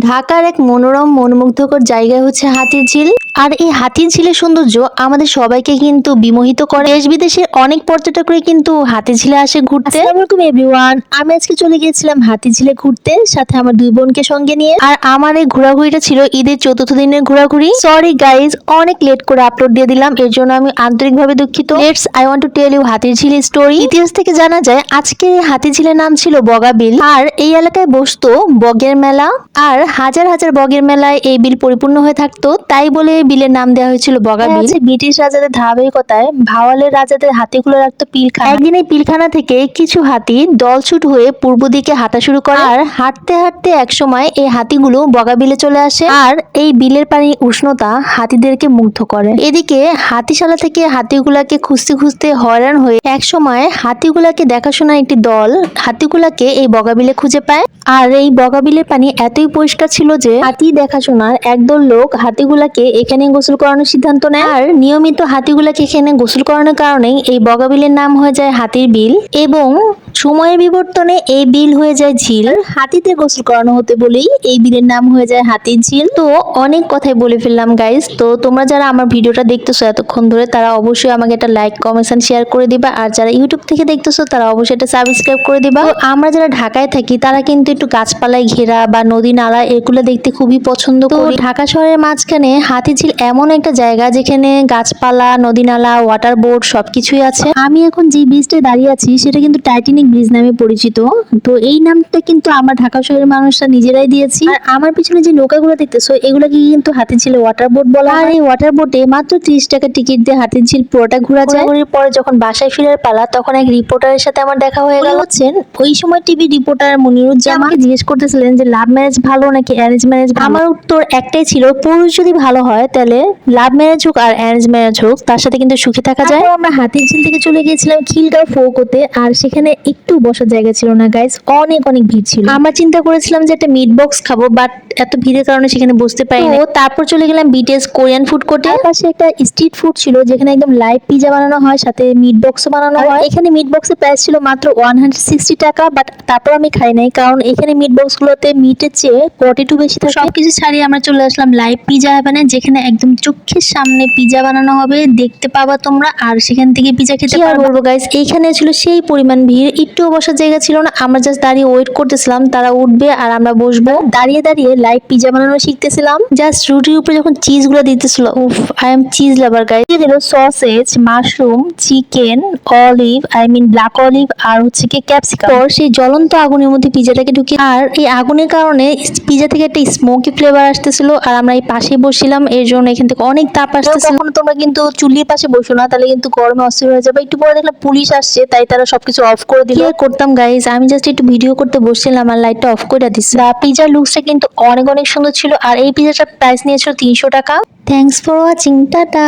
ঢাকার এক মনোরম মনমুগ্ধকর জায়গা হচ্ছে হাতির ঝিল আর এই হাতির ঝিলের সৌন্দর্য আমাদের সবাইকে কিন্তু বিমোহিত করে। দেশ বিদেশের অনেক পর্যটকরা কিন্তু হাতির ঝিলে আসে ঘুরতে। আসসালামু এভরিওয়ান আমি আজকে চলে গিয়েছিলাম হাতির ঝিলে ঘুরতে সাথে আমার দুই বোনকে সঙ্গে নিয়ে। আর আমার এই ঘোরাঘুরিটা ছিল ঈদের চতুর্থ দিনের ঘোরাঘুরি। সরি গাইজ অনেক লেট করে আপলোড দিয়ে দিলাম এর জন্য আমি আন্তরিকভাবে দুঃখিত। Let's I want to tell you Hatirjheel story ইতিহাস থেকে জানা যায় আজকে এই হাতির ঝিলের নাম ছিল বগাবিল। আর এই এলাকায় বসতো বগের মেলা। আর হাজার হাজার বগের মেলায় এই বিল পরিপূর্ণ হয়ে থাকতো তাই বলে বিলের নাম দেওয়া হয়েছিল বগা বিল। ব্রিটিশ রাজাদের ধারাবাহিকতায় ভাওয়ালের রাজাদের হাতিগুলো রাখতো পিলখানা। একদিন এই পিলখানা থেকে কিছু হাতি দলছুট হয়ে পূর্ব দিকে হাঁটা শুরু করে। আর হাঁটতে হাঁটতে এক সময় এই হাতিগুলো বগা বিলে চলে আসে। আর এই বিলের পানির উষ্ণতা হাতিদেরকে মুগ্ধ করে। এদিকে হাতিশালা থেকে হাতিগুলাকে খুঁজতে খুঁজতে হয়রান হয়ে এক সময় হাতিগুলাকে দেখাশোনা একটি দল হাতিগুলাকে এই বগাবিলে খুঁজে পায়। আর এই বগাবিলের পানি এতই পরিষ্কার ছিল যে হাতি দেখাশোনার একদল লোক হাতিগুলাকে এখানে গোসল করানোর সিদ্ধান্ত নেয়। আর নিয়মিত হাতিগুলাকে এখানে গোসল করানোর কারণেই এই বগাবিলের নাম হয়ে যায় হাতির বিল। এবং সময়ের বিবর্তনে এই বিল হয়ে যায় ঝিল। হাতিতে গোসল করানো হতে বলেই এই বিলের নাম হয়ে যায় হাতির ঝিল। তো অনেক কথাই বলে ফেললাম গাইস তো তোমরা যারা আমার ভিডিওটা দেখতেছো এতক্ষণ ধরে তারা অবশ্যই আমাকে একটা লাইক কমেন্ট শেয়ার করে দিবা। আর যারা ইউটিউব থেকে দেখতেছো তারা অবশ্যই এটা সাবস্ক্রাইব করে দিবা। আমরা যারা ঢাকায় থাকি তারা কিন্তু একটু গাছপালায় ঘেরা বা নদী নালা এগুলো দেখতে খুবই পছন্দ করি। ঢাকা শহরের মাঝখানে হাতিঝিল এমন একটা জায়গা যেখানে গাছপালা নদী নালা ওয়াটার বোর্ড সবকিছুই আছে। আমি এখন যে ব্রিজটায় দাঁড়িয়ে আছি সেটা কিন্তু টাইটানিক ব্রিজ নামে পরিচিত। তো এই নামটা কিন্তু আমরা ঢাকা শহরের মানুষরা নিজেরাই দিয়েছি। আর আমার পিছনে যে নৌকাগুলো দেখতেছো এগুলোকে কিন্তু হাতিঝিলে ওয়াটার বোর্ড বলা আর এই ওয়াটার বোটে মাত্র ত্রিশ টাকা টিকিট দিয়ে হাতিঝিল পুরোটা ঘোরা যায়। পরে যখন বাসায় ফেরার পালা তখন এক রিপোর্টারের সাথে আমার দেখা হয়ে গেল। হচ্ছেন ওই সময় টিভি রিপোর্টার মনিরুজ্জামান। আমাকে জিজ্ঞেস করতেছিলেন যে লাভ ম্যারেজ ভালো নাকি অ্যারেঞ্জ ম্যারেজ আমার উত্তর একটাই ছিল পুরুষ যদি ভালো হয় তাহলে লাভ ম্যারেজ হোক আর অ্যারেঞ্জ ম্যারেজ হোক তার সাথে কিন্তু সুখী থাকা যায়। আমরা হাতির ঝিল থেকে চলে গিয়েছিলাম খিলগাঁও ফোকোতে আর সেখানে একটু বসার জায়গা ছিল না গাইস অনেক অনেক ভিড় ছিল। আমরা চিন্তা করেছিলাম যে একটা মিট বক্স খাব বাট এত ভিড়ের কারণে সেখানে বসতে পারিনি তো তারপর চলে গেলাম বিটিএস কোরিয়ান ফুড কোর্টে পাশে একটা স্ট্রিট ফুড ছিল যেখানে একদম লাইভ পিজা বানানো হয় সাথে মিট বক্সও বানানো হয়। এখানে মিট বক্সের প্রাইস ছিল মাত্র ওয়ান হান্ড্রেড সিক্সটি টাকা বাট তারপর আমি খাই নাই কারণ এখানে মিট বক্স গুলোতে মিটের চেয়ে পটেটো বেশি থাকে। সবকিছু ছাড়িয়ে আমরা চলে আসলাম লাইভ পিজা হেভেনে যেখানে একদম চোখের সামনে পিজা বানানো হবে। দেখতে পাবা তোমরা আর সেখান থেকে পিজা খেতে পারব। গাইস এইখানে ছিল সেই পরিমাণ ভিড়। একটুও বসার জায়গা ছিল না। আমরা জাস্ট দাঁড়িয়ে ওয়েট করতেছিলাম তারা উঠবে আর আমরা বসবো। দাঁড়িয়ে দাঁড়িয়ে লাইভ পিজা বানানো শিখতেছিলাম। জাস্ট রুটির উপরে যখন চিজগুলো দিতেছিল উফ I am cheese lover guys দিয়ে দিল sausage mushroom chicken olive I mean black olive আর হচ্ছে কি ক্যাপসিকাম সেই জ্বলন্ত আগুনের মধ্যে পিজাটাকে ঢুকিয়ে আর এই আগুনের কারণে পিজা থেকে একটা স্মোকি ফ্লেভার আসতেছিল আর আমরা এই পাশে বসছিলাম এর জন্য এখান থেকে অনেক তাপ আসতেছিল। কখনো তোমরা কিন্তু চুল্লির পাশে বসো না তাহলে কিন্তু গরমে অস্থির হয়ে যাবে। একটু পরে দেখলাম পুলিশ আসছে তাই তারা সবকিছু অফ করে দিল। কি করতাম গাইজ আমি জাস্ট একটু ভিডিও করতে বসছিলাম আর লাইটটা অফ করে দিচ্ছি পিজার লুকসটা কিন্তু অনেক অনেক সুন্দর ছিল। আর এই পিজাটার প্রাইস নিয়েছিল তিনশো টাকা। Thanks for watching tata.